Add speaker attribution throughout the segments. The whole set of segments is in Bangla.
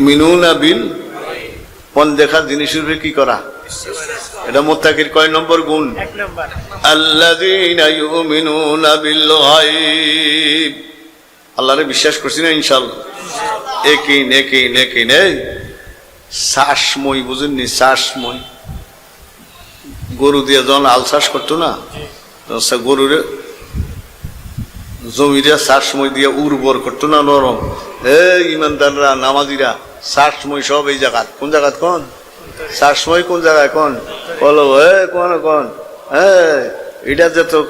Speaker 1: মিনুনা বিল দেখা জিনিসের উপরে কি করা? এটা মোত্তাকির কয় নম্বর গুণ? আল্লাহরে বিশ্বাস করছি না ইনশাআল্লাহ? একিন একিন একিন এই শ্বাসময় বুঝেননি শ্বাসময় গরু দিয়ে যখন আল চাষ করতো না গরুরে জমিরে শ্বাসময় দিয়ে উর্বর করতো না নরম? এই ইমানদাররা, নামাজিরা শ্বাসময় সব এই জায়গাত। কোন জায়গাত কোন? শ্বাসময় কোন জায়গায় কোন? বলো হে কোন কোন? হ্যাঁ এটা যে তো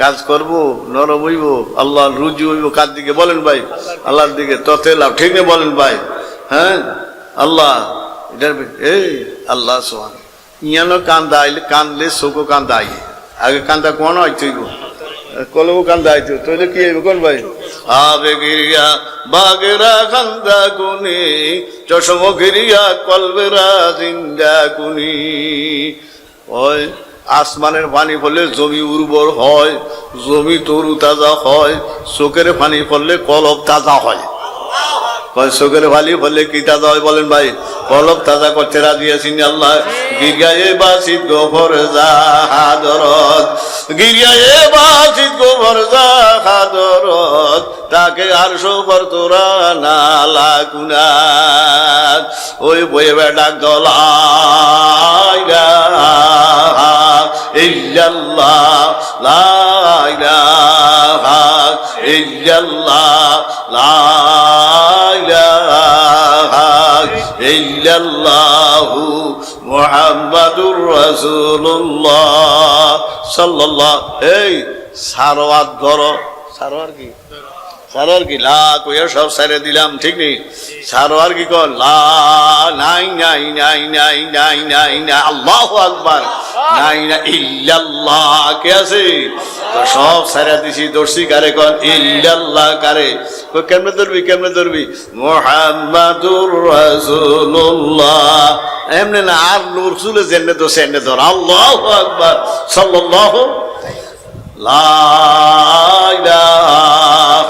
Speaker 1: কাজ করব, নরম হইব আল্লাহ রুজি হইব, কার দিকে? বলেন ভাই, আল্লাহর দিকে। ততে লাভ ঠিক না বলেন ভাই। হ্যাঁ? আল্লাহ, এটার এই, আল্লাহ সোহান ইয়ানো কান্দা আইলে কানলে, চোখও কান্দা আগে কান্দা কোন আইতইব কলবো কান্দা আইতো তইলে কি হইব কোন ভাই? আবে গিরিয়া বাগেরা কান্দা কুনি চশম গিরিয়া কলবেরা জিন্দা কুনি ওই আসমানের পানি পড়লে জমি উর্বর হয়, জমি তরু তাজা হয়, চোখের পানি পড়লে কলব তাজা হয়। কয় চোখের পানি পড়লে কি তাজা বলেন ভাই? কলব তাজা করতে রাজি আছেন আল্লাহ। গিরিয়ায়ে বাসিত গোবর জাহাদরত গিরিয়ায়ে বাসিত গোবর জাহাদরত তাকে আর সোবর তোরা না। লাগুনাত ওই বয়ে বেটা গলা ইল্লাল্লাহ, লা ইলাহা ইল্লাল্লাহ, লা ইল্লাল্লাহু মুহাম্মাদুর রাসূলুল্লাহ। সাল্লাল্লাহ এই সারওয়াত ধরো। সারওয়ার কি? সারোয়ার কি? লা কইয়া সব সারে দিলাম, ঠিক নেই? সারোয়ার কি কর নাই নাই নাই নাই নাই নাই না আল্লাহু আকবার। নাই না ইল্লাল্লাহ, কে আছে? তো সব সারা দিছি, দর্শি কারে কন ইল্লাল্লাহ কারে। কই কেমনে ধরবি কেমনে ধরবি? মুহাম্মাদুর রাসূলুল্লাহ। এমনে না, আর নূর সুলে জেনে তো সেনে ধর। আল্লাহু আকবার। সাল্লাল্লাহু লা ইলাহা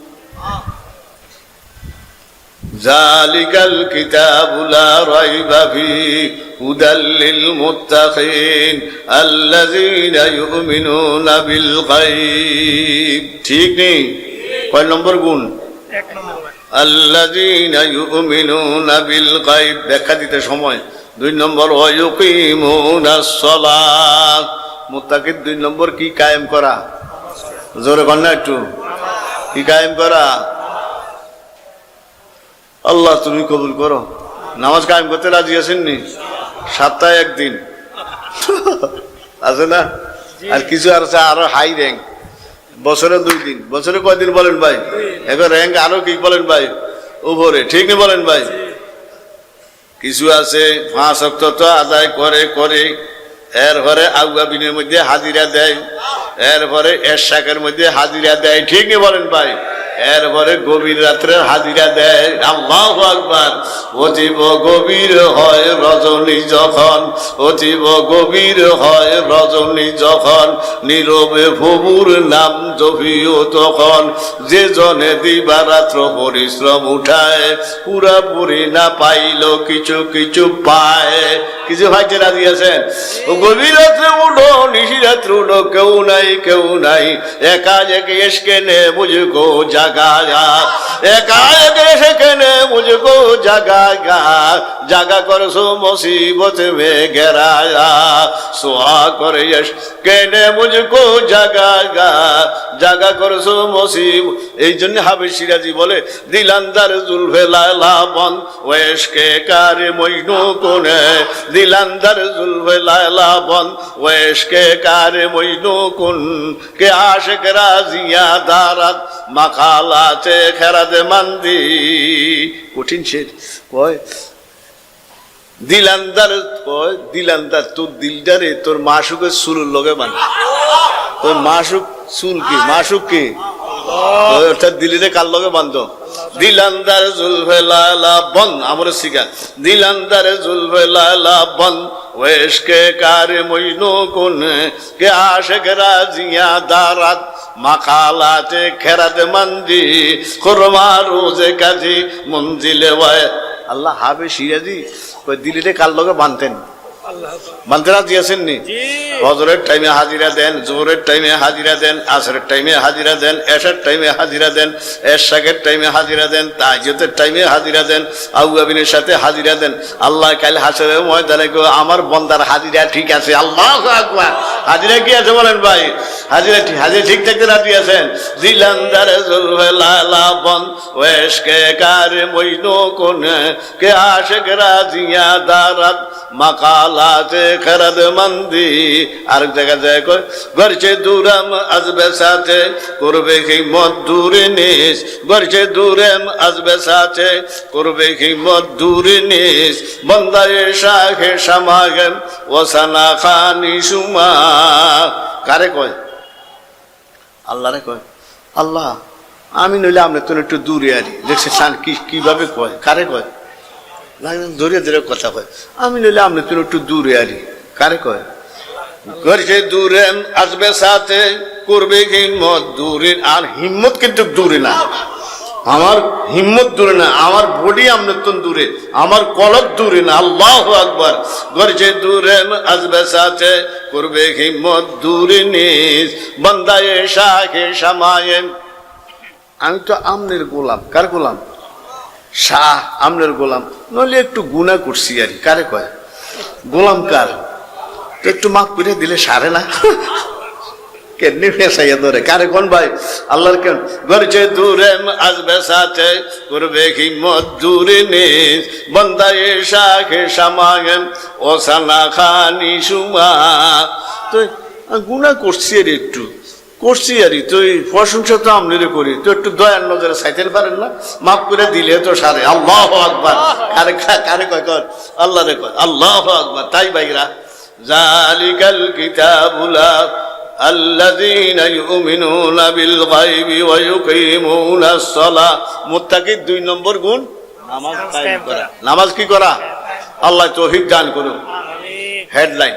Speaker 1: জালিকাল কিতাবুলা রাইবা ফিহি হুদাল লিল মুত্তাকিন আল্লাযীনা ইউমিনুনা বিল গায়ব। ঠিক নেই কয় নম্বর গুণ?
Speaker 2: এক নম্বর
Speaker 1: আল্লাযীনা ইউমিনুনা বিল গায়ব। ব্যাখ্যা দিতে সময়। দুই নম্বর ওয়ায়ুকিমুনাস সালাত। মুত্তাকির দুই নম্বর কি কায়েম করা? জোরে কন্যা একটু। কি কায়েম করা? আল্লাহ তুমি কবুল করো। নামাজ কায়েম করতে রাজি আছেন নি সপ্তাহে একদিন। আছে না? আর কিছু আর আছে, আরও হাই র্যাঙ্ক বছরে দুই দিন। বছরে কয়দিন বলেন ভাই? এখন র্যাঙ্ক আরও কি বলেন ভাই? উপরে। ঠিক বলেন ভাই? কিছু আছে, পাঁচ অক্ট তো আদায় করে করে। এরপরে আউগাবিনের মধ্যে হাজিরা দেয়। এরপরে এরশাকের মধ্যে হাজিরা দেয়। ঠিক বলেন ভাই? এরপরে গভীর রাত্রে হাজিরা দেয়, আল্লাহ আকবার। অতীব গভীর হয় রজনী যখন, অতীব গভীর হয় রজনী যখন, নীরবে ভবুর নাম জপিও তখন। যে জনে দিবারাত্র পরিশ্রম উঠায় পুরাপুরি না পাইল কিছু কিছু পায়। কিছু ভাইতে রাজি আছেন? গভীর রাত্রে উঠো, নিশি রাত্রে উঠো, কেউ নাই কেউ নাই। একা এসকে নে মুঝকো জাগায়া একা একে এসকে জাগা করছ মুসিবত মে গেরায়া সোয়া করে এস, কেনে মুঝকো জাগায়া জাগা করছ মুসিব। এই জন্য হাবিজ সিরাজি বলে দিলান্দার জুলফে লালা বন ওয়েশকে কারে মইনু কোনে দিলান্দার জুলফে লালা বন ওয়েশকে কারে মইনু কোন কে আশেক রাজিয়া দারাত, মাখালাতে খেরাদে মান্দি। কঠিন সে কয় দিলান্দার কয় দিলান্দার তোর দিলটারে তোর মাসুকের সুরুর লগে বান তোর মাসুক চুল কি, মাসুক কি? দিলিরে কার লগে বান্ধ? দিলান্দার জুলফে লালা বন, আমার শিকা দিলান্দার জুলফে লালা বন ওয়েশ কে কারে মইনো কোন? কে আশেক রাজিয়া দারাত, মাকালাতে খেরাত মন্দি, খুরমা রোজে কাজী, মঞ্জিলে ওয়ায়। আল্লাহ হাবে কই দিলিরে কার লগে বানতেন? নি হজরের টাইমে হাজিরা দেন জোহরের টাইমে হাজিরা দেন আসরের টাইমে হাজিরা দেন এশার টাইমে হাজিরা দেন এশাকের টাইমে হাজিরা দেন তাজতের টাইমে হাজিরা দেন আউয়াবিনের সাথে হাজিরা দেন। আল্লাহ কাল হাসরে ময়দানে গো আমার বন্দার হাজিরা ঠিক আছে। আল্লাহ আকবার। হাজিরা কি আছে বলেন ভাই? হাজিরা ঠিক হাজিরা ঠিক থাকতে রাজি আছেন? দিলান্দারে বন ওয়েশকে কারে মইনো কোন কে আশেক রাজিয়া দারাত মাকালাতে খরদ মন্দি। আর জায়গা যায় কই গরচে দূরম আজবে সাথে, করবে কি মত দূরে নিস। গরচে দূরম আজবে সাথে, করবে কি মত দূরে নিস। বন্দায়ে শাহে সমাগম ওসানা খানি সুমা। কারে কয়? আল্লাহ রে কয়, আল্লাহ, আমি নইলে আমরা তো একটু দূরে আছি দেখছে সান কীভাবে কয়? কারে কয়? ধরে ধরে কথা কয়। আমি নইলে আমরা তো একটু দূরে আছি কারে কয়? করছে দূরে আসবে সাথে, করবে হিম্মত দূরে। আর হিম্মত কিন্তু দূরে না। আমার হিম্মত দূরে না, আমার বডি আমরা তো দূরে। আমার কলক দূরে না। আল্লাহ আকবার। গরজে দূরে আসবে সাথে, করবে হিম্মত দূরে নিস বন্দায় শাহে সামায়েন। আমি তো আমনের গোলাম। কার গোলাম? শাহ আমনের গোলাম। নইলে একটু গুণা করছি আর কারে কয়? গোলাম কার? একটু মাফ করে দিলে সারে না? কেমনি ফেসাইয়া ধরে? কারে কোন ভাই? আল্লাহর কেন গরজে দূরে আসবে সাথে করবে হিম্মত, দূরে নিস বন্দায়ে শাখে সামাগেন ও সানা খানি সুমা। তো গুণা করছি আর একটু। করছি আর তো এই প্রশংসা তো আমলিরে করি তো একটু দয়ার নজরে সাইতেন পারেন না মাফ করে দিলে তো সারে আল্লাহ আকবার কারে কারে কয় কর আল্লাহ রে কয় আল্লাহ আকবার তাই বাইরা জালিকাল কিতাবুলা الذين يؤمنون بالغيب ويقيمون الصلاة মুত্তাকির দুই নম্বর গুণ নামাজ কায়েম করা নামাজ কি করা আল্লাহ তৌফিক দান করুন হেডলাইন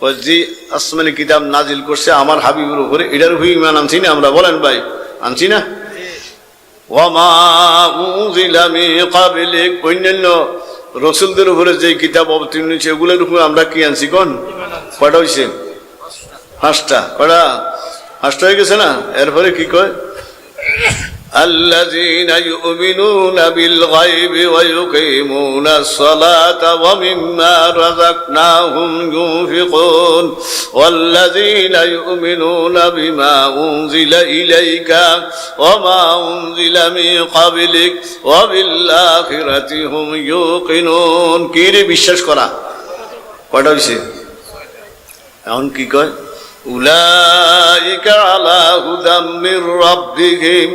Speaker 1: পড়াইলে যে আসমানি কিতাব নাজিল করছে আমার হাবিবের উপরে। এটার উপরে ইমান আনছি না আমরা? বলেন ভাই, আনছি না? ওয়ামা উনজিলা মিন ক্বাবলিক। অন্যান্য রসুলদের উপরে যে কিতাব অবতীর্ণ হয়েছে, এগুলোর উপরে আমরা কি আনছি কোন। কয়টা হয়েছে পাঁচটা। কয়টা? পাঁচটা হয়ে গেছে না? এরপরে কি কয়? الذين يؤمنون بالغيب ويقيمون الصلاة ومما رزقناهم ينفقون والذين يؤمنون بما أنزل إليك وما أنزل من قبلك وبالآخرة هم يوقنون কিরে বিশ্বাস করা কয়টা হয়েছে এখন কি কয় أولئك على هدى من ربهم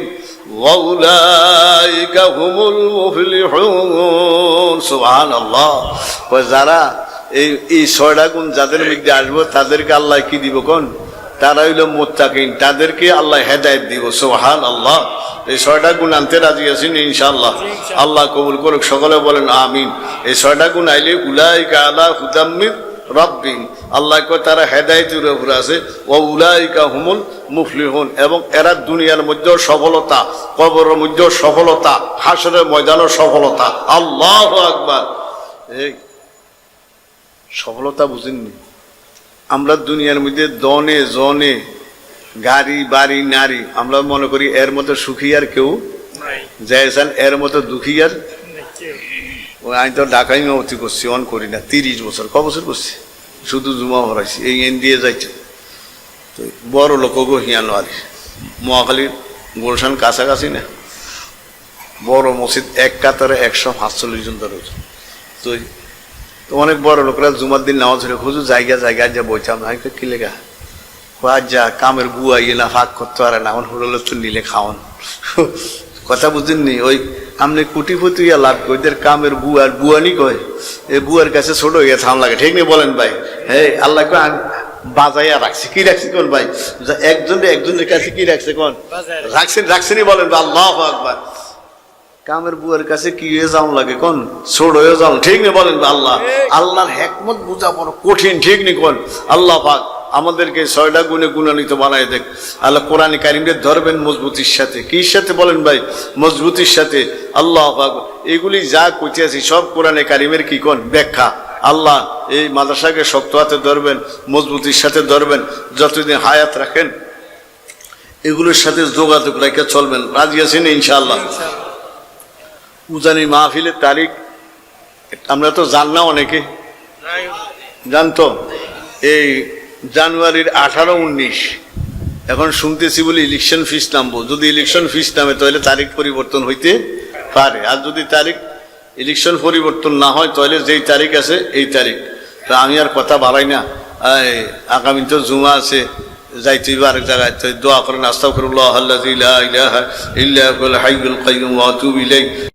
Speaker 1: যারা এই এই ছয়টা গুণ যাদের মধ্যে আসব, তাদেরকে আল্লাহ কি দিব কোন? তারা হইল মোত্তাকিন, তাদেরকে আল্লাহ হেদায়ত দিব সোহান আল্লাহ এই ছয়টা গুণ আনতে রাজি আছেন ইনশাআল্লাহ। আল্লাহ কবুল করুক, সকলে বলেন আমিন। এই ছয়টা গুণ আইলে উলাইকা আলা হুদাম মির রব্বিন আল্লাহ কয় তারা হেদায়তের উপরে আছে। ও উলাইকা হুমুল মুফলিহুন। এবং এরা দুনিয়ার মধ্যেও সফলতা কবরের মধ্যেও সফলতা হাসরের ময়দানের সফলতা। আল্লাহ আকবার। এই সফলতা বুঝেননি। আমরা দুনিয়ার মধ্যে দনে জনে গাড়ি বাড়ি নারী আমরা মনে করি এর মতো সুখী আর কেউ যাইছেন এর মতো দুঃখী আর আমি তো ঢাকায় মেমতি করছি অন করি না, তিরিশ বছর, ক বছর করছি? শুধু জুমা ভরাইছি এই এন দিয়ে যাইছে তো বড় লোককে হিয়ানো আর মহাখালীর গুলশান কাছাকাছি না? বড় মসজিদ, এক কাতারে একশো পাঁচচল্লিশ জন ধরে তো তো অনেক বড় লোকরা জুমার দিন নামাজ হলে খুঁজু জায়গা জায়গা যা না হয়তো কি লেগা? আজ যা, কামের গুয়া ইয়ে না, ফাঁক করতে পারে না, আমার হোটেলে তো নিলে খাওয়ান। কথা বুঝেননি? ওই আমনে কুটিপুতি লাভ কইদের কামের বুয়ার বুয়ানি কয় এই বুয়ার কাছে ছোট হয়ে থাম লাগে ঠিক নেই বলেন ভাই? হ্যাঁ আল্লাহ কয় বাজাইয়া রাখছি। কি রাখছি কোন ভাই? একজন একজনের কাছে কি রাখছে কোন? রাখছেন রাখছেনই বলেন ভাই, আল্লাহ আকবার। কামের বুয়ার কাছে কি হয়ে যাও লাগে কোন? ছোট হয়ে যাও ঠিক নেই বলেন আল্লাহ। আল্লাহর হেকমত বোঝা বড় কঠিন। ঠিক নেই কোন? আল্লাহ পাক। আমাদেরকে ছয়টা গুণে গুণান্বিত বানায় দেখ। আল্লাহ কোরআন কারিমকে ধরবেন মজবুতির সাথে। কি সাথে বলেন ভাই? মজবুতির সাথে। আল্লাহ এগুলি যা কইতে আছি সব কোরআনে কারিমের কি কোন? ব্যাখ্যা। আল্লাহ এই মাদ্রাসাকে শক্ত হাতে ধরবেন, মজবুতির সাথে ধরবেন, যতদিন হায়াত রাখেন, এগুলোর সাথে যোগাযোগ রেখে চলবেন। রাজি আছেন ইনশাআল্লাহ? উজানি মাহফিলের তারিখ, আমরা তো জান না অনেকে। জানতো? এই জানুয়ারির আঠারো, উনিশ। এখন শুনতেছি বলে ইলেকশন ফিস নামবো। যদি ইলেকশন ফিস নামে, তাহলে তারিখ পরিবর্তন হইতে পারে। আর যদি তারিখ ইলেকশন পরিবর্তন না হয়, তাহলে যেই তারিখ আছে, এই তারিখ। তা আমি আর কথা বাড়াই না। আগামী তো জুমা আছে, যাইতে আরেক জায়গায়। তো দোয়া করেন, আস্তাগফিরুল্লাহ আল্লাযী লা ইলাহা ইল্লা হুয়াল হাইয়ুল ইলাইহি।